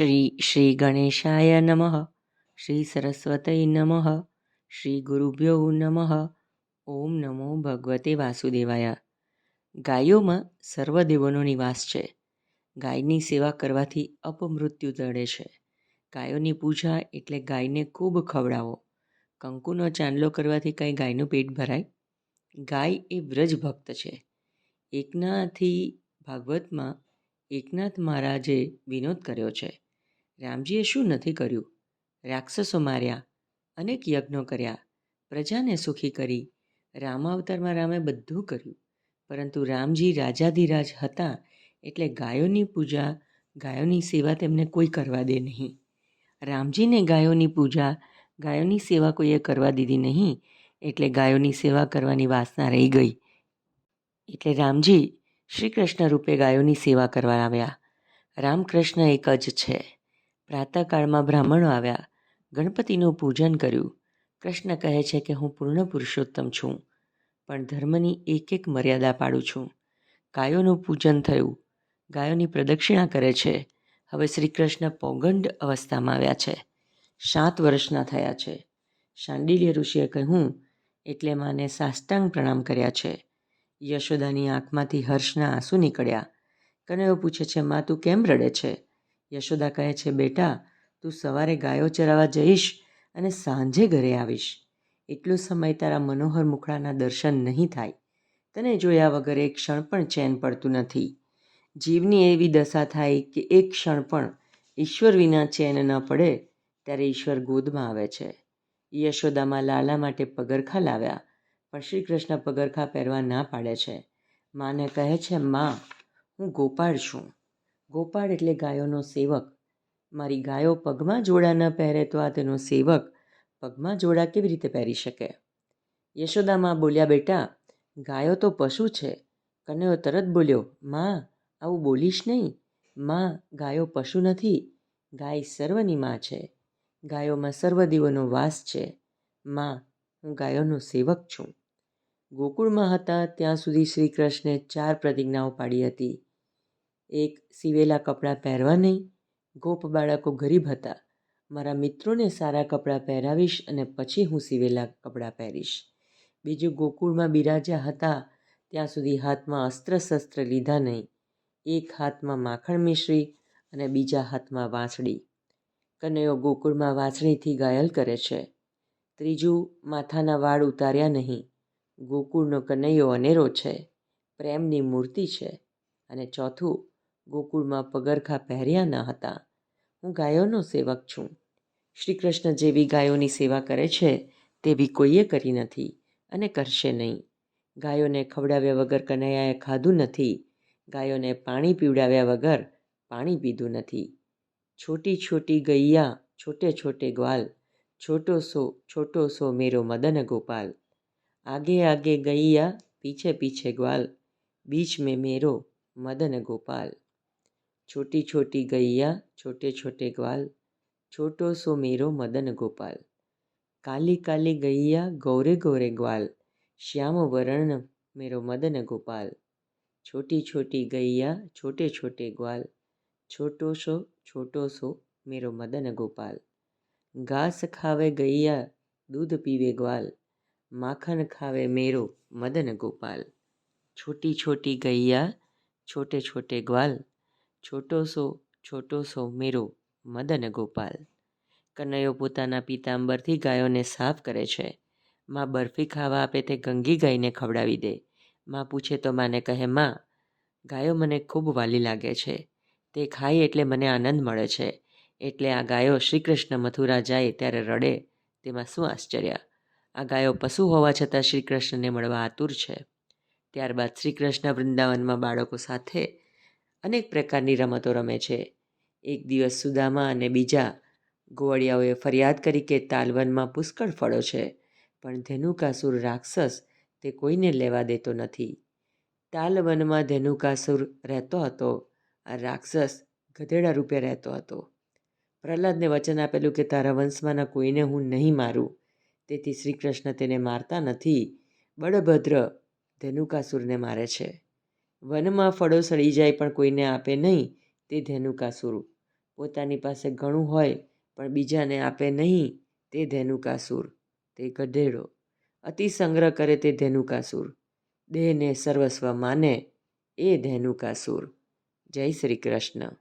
શ્રી શ્રી ગણેશાય નમઃ શ્રી સરસ્વતય નમઃ શ્રી ગુરુભ્યો નમઃ ઓમ નમો ભગવતે વાસુદેવાય ગાયોમાં સર્વદેવોનો નિવાસ છે. ગાયની સેવા કરવાથી અપમૃત્યુ ટળે છે. ગાયોની પૂજા એટલે ગાયને ખૂબ ખવડાવો. કંકુનો ચાંદલો કરવાથી કંઈ ગાયનું પેટ ભરાય? ગાય એ વ્રજ ભક્ત છે. એકનાથી ભાગવતમાં એકનાથ મહારાજે વિનોદ કર્યો છે. રામજીએ શું નથી કર્યું? રાક્ષસો માર્યા અનેક યજ્ઞો કર્યા. પ્રજાને સુખી કરી. રામાવતારમાં રામે બધું કર્યું. પરંતુ રામજી રાજાધિરાજ હતા એટલે ગાયોની પૂજા, ગાયોની સેવા તેમને કોઈ કરવા દે નહીં. રામજીને ગાયોની પૂજા, ગાયોની સેવા કોઈએ કરવા દીધી નહીં એટલે ગાયોની સેવા કરવાની વાસના રહી ગઈ. એટલે રામજી શ્રી કૃષ્ણ રૂપે ગાયોની સેવા કરવા આવ્યા. રામકૃષ્ણ એક જ છે. પ્રાતઃકાળમાં બ્રાહ્મણો આવ્યા. ગણપતિનું પૂજન કર્યું. કૃષ્ણ કહે છે કે હું પૂર્ણ પુરુષોત્તમ છું, પણ ધર્મની એક એક મર્યાદા પાડું છું. ગાયોનું પૂજન થયું. ગાયોની પ્રદક્ષિણા કરે છે. હવે શ્રી કૃષ્ણ પૌગંડ અવસ્થામાં આવ્યા છે. સાત વર્ષના થયા છે. શાંડિલ્ય ઋષિએ કહ્યું, એટલે માને સાષ્ટાંગ પ્રણામ કર્યા છે. યશોદાની આંખમાંથી હર્ષના આંસુ નીકળ્યા. કનૈયો પૂછે છે, માં, તું કેમ રડે છે? યશોદા કહે છે, બેટા, તું સવારે ગાયો ચરાવવા જઈશ અને સાંજે ઘરે આવીશ. એટલો સમય તારા મનોહર મુખડાના દર્શન નહીં થાય. તને જોયા વગર એક ક્ષણ પણ ચેન પડતું નથી. જીવની એવી દશા થાય કે એક ક્ષણ પણ ઈશ્વર વિના ચેન ન પડે ત્યારે ઈશ્વર ગોદમાં આવે છે. યશોદામાં લાલા માટે પગરખા લાવ્યા, પણ શ્રી કૃષ્ણ પગરખા પહેરવા ના પાડે છે. માને કહે છે, માં, હું ગોપાળ છું. ગોપાળ એટલે ગાયોનો સેવક. મારી ગાયો પગમાં જોડા ન પહેરે તો આ તેનો સેવક પગમાં જોડા કેવી રીતે પહેરી શકે? યશોદામાં બોલ્યા, બેટા, ગાયો તો પશુ છે. કનૈયો તરત બોલ્યો, માં, આવું બોલીશ નહીં. માં, ગાયો પશુ નથી. ગાય સર્વની માં છે. ગાયોમાં સર્વદેવોનો વાસ છે. માં, હું ગાયોનો સેવક છું. ગોકુળમાં હતા, ત્યાં સુધી શ્રી કૃષ્ણે ચાર પ્રતિજ્ઞાઓ પાડી હતી. એક સીવેલા કપડાં પહેરવા નહીં. ગોપ બાળકો ગરીબ હતા. મારા મિત્રોને સારા કપડાં પહેરાવીશ અને પછી હું સીવેલા કપડાં પહેરીશ. બીજું ગોકુળમાં બિરાજ્યા હતા. ત્યાં સુધી હાથમાં અસ્ત્ર શસ્ત્ર લીધા નહીં. એક હાથમાં માખણ મિશ્રી અને બીજા હાથમાં વાંસળી. કનૈયો ગોકુળમાં વાંસળીથી ઘાયલ કરે છે. ત્રીજું, માથાના વાળ ઉતાર્યા નહીં. ગોકુળનો કનૈયો અનેરો છે. પ્રેમની મૂર્તિ છે. અને ચોથું ગોકુળમાં પગરખા પહેર્યા ન હતા. હું ગાયોનો સેવક છું. શ્રી કૃષ્ણ જેવી ગાયોની સેવા કરે છે તેવી કોઈએ કરી નથી અને કરશે નહીં. ગાયોને ખવડાવ્યા વગર કનૈયાએ ખાધું નથી. ગાયોને પાણી પીવડાવ્યા વગર પાણી પીધું નથી. છોટી છોટી ગૈયા, છોટે છોટે ગ્વાલ, છોટો સો છોટો સો મેરો મદન ગોપાલ. આગે આગે ગૈયા, પીછે પીછે ગ્વાલ, બીચ મેં મેરો મદન ગોપાલ. છોટી છોટી ગૈયા છોટે છોટે ગ્વાલ છોટો સો મેરો મદન ગોપાલ કાલી કાલી ગૈયા ગૌરે ગૌરે ગ્વાલ શ્યામ વરણ મેરો મદન ગોપાલ છોટી છોટી ગૈયા છોટે છોટે ગ્વાલ છોટો સો છોટો સો મેરો મદન ગોપાલ ઘાસ ખાવે ગૈયા દૂધ પીવે ગ્વાલ માખણ ખાવે મેરો મદન ગોપાલ છોટી છોટી ગૈયા છોટે છોટે ગ્વાલ છોટો સો છોટો સો મેરો, મદન ગોપાલ. કનૈયો પોતાના પિતાંબરથી ગાયોને સાફ કરે છે. માં બરફી ખાવા આપે તે ગંગી ગાયને ખવડાવી દે. માં પૂછે તો માને કહે, માં, ગાયો મને ખૂબ વાલી લાગે છે. તે ખાય એટલે મને આનંદ મળે છે. એટલે આ ગાયો શ્રી કૃષ્ણ મથુરા જાય ત્યારે રડે. તેમાં શું આશ્ચર્ય? આ ગાયો પશુ હોવા છતાં શ્રી કૃષ્ણને મળવા આતુર છે. ત્યારબાદ શ્રી કૃષ્ણ વૃંદાવનમાં બાળકો સાથે અનેક પ્રકારની રમતો રમે છે. એક દિવસ સુદામા અને બીજા ગોવાળિયાઓએ ફરિયાદ કરી કે તાલવનમાં પુષ્કળ ફળો છે, પણ ધેનુકાસુર રાક્ષસ તે કોઈને લેવા દેતો નથી. તાલવનમાં ધેનુકાસુર રહેતો હતો, આ રાક્ષસ ગધેડા રૂપે રહેતો હતો. પ્રહલાદને વચન આપેલું કે તારા વંશમાંના કોઈને હું નહીં મારું, તેથી શ્રી કૃષ્ણ તેને મારતા નથી, બળભદ્ર ધેનુકાસુરને મારે છે. વનમાં ફળો સડી જાય પણ કોઈને આપે નહીં તે ધેનુકાસુર પોતાની પાસે ઘણું હોય પણ બીજાને આપે નહીં તે ધેનુકાસુર તે ગઢેડો અતિ સંગ્રહ કરે તે ધેનુકાસુર દેહને સર્વસ્વ માને એ ધેનુકાસુર જય શ્રી કૃષ્ણ.